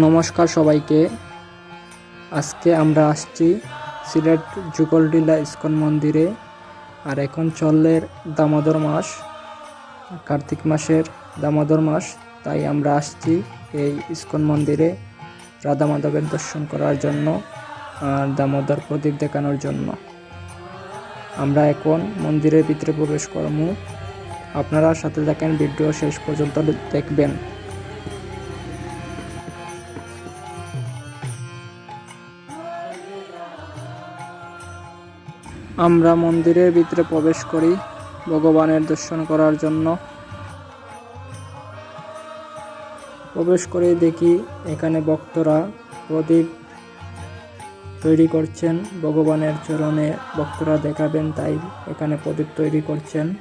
নমস্কার সবাইকে। আজকে আমরা আসছি সিলেট যুগলডিলা ইস্কন মন্দিরে। আর এখন চললে দামোদর মাস, কার্তিক মাসের দামোদর মাস। তাই আমরা আসছি এই ইস্কন মন্দিরে রাধা মাধবের দর্শন করার জন্য আর দামোদর প্রদীপ দেখানোর জন্য। আমরা এখন মন্দিরের ভিতরে প্রবেশ করব। আপনারা সাথে থাকেন, ভিডিও শেষ পর্যন্ত দেখবেন। আমরা মন্দিরের ভিতরে প্রবেশ করি ভগবানের দর্শন করার জন্য। প্রবেশ করে দেখি এখানে ভক্তরা প্রদীপ তৈরি করছেন, ভগবানের চরণে ভক্তরা দেখাবেন, তাই এখানে প্রদীপ তৈরি করছেন।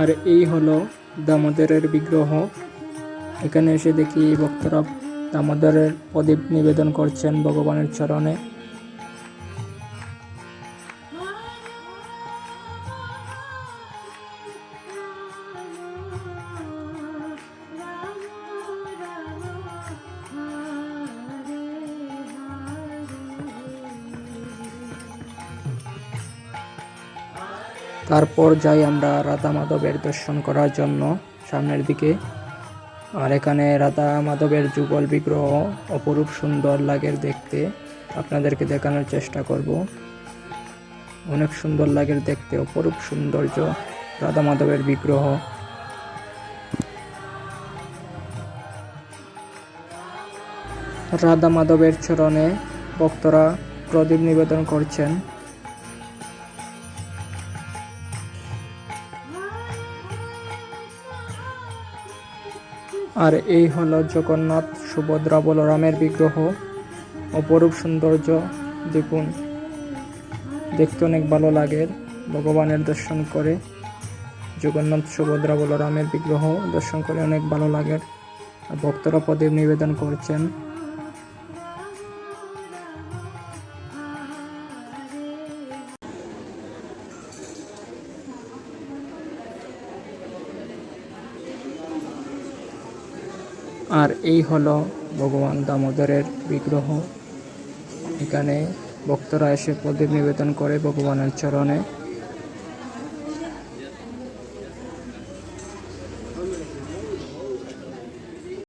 আর এই হলো দামোদরের বিগ্রহ। এখানে এসে দেখি ভক্তরা দামোদরের প্রদীপ নিবেদন করছেন ভগবানের চরণে। তারপর যাই আমরা রাধা মাধবের দর্শন করার জন্য সামনের দিকে। আর এখানে রাধা মাধবের যুগল বিগ্রহ অপরূপ সুন্দর লাগে দেখতে। আপনাদেরকে দেখানোর চেষ্টা করব। অনেক সুন্দর লাগে দেখতে, অপরূপ সৌন্দর্য রাধা মাধবের বিগ্রহ। রাধা মাধবের চরণে ভক্তরা প্রদীপ নিবেদন করছেন। আর এই হল জগন্নাথ সুভদ্রা বলরামের বিগ্রহ অপরূপ সৌন্দর্য দেখুন দেখতে অনেক ভালো লাগে, ভগবানের দর্শন করে। জগন্নাথ সুভদ্রা বলরামের বিগ্রহ দর্শন করে অনেক ভালো লাগে। ভক্তরা পদে নিবেদন করছেন। আর এই হলো ভগবান দামোদরের বিগ্রহ। এখানে ভক্তরা এসে প্রদীপ নিবেদন করে ভগবানের চরণে।